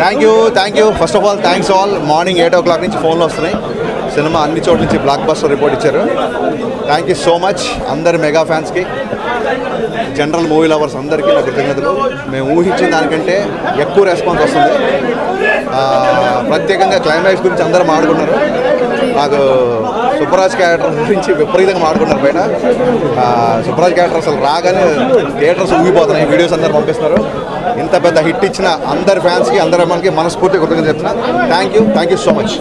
Thank you thank you first of all thanks all morning eight o'clock నుంచి ఫోన్లు వస్తున్నాయి. Cinema అన్ని చోట్ల నుంచి బ్లాక్ బస్టర్ రిపోర్ట్ ఇచ్చారు. థ్యాంక్ యూ సో మచ్ అందరి మెగా ఫ్యాన్స్కి జనరల్ మూవీ లవర్స్ అందరికీ నా కృతజ్ఞతలు. మేము ఊహించిన దానికంటే ఎక్కువ రెస్పాన్స్ వస్తుంది. ప్రత్యేకంగా క్లైమాక్స్ గురించి అందరూ మాట్లాడుకున్నారు నాకు సుబ్బరాజ్ క్యారెక్టర్ గురించి విపరీతంగా మాట్లాడుకున్నారు బయట సుబ్బరాజ్ క్యారెక్టర్ అసలు రాగానే థియేటర్స్ ఊగిపోతున్నాయి. వీడియోస్ అందరు పంపిస్తున్నారు. ఇంత పెద్ద హిట్ ఇచ్చిన అందరి ఫ్యాన్స్కి అందరి మనకి మనస్ఫూర్తిగా కృతజ్ఞత చెప్తున్నా. Thank you thank you so much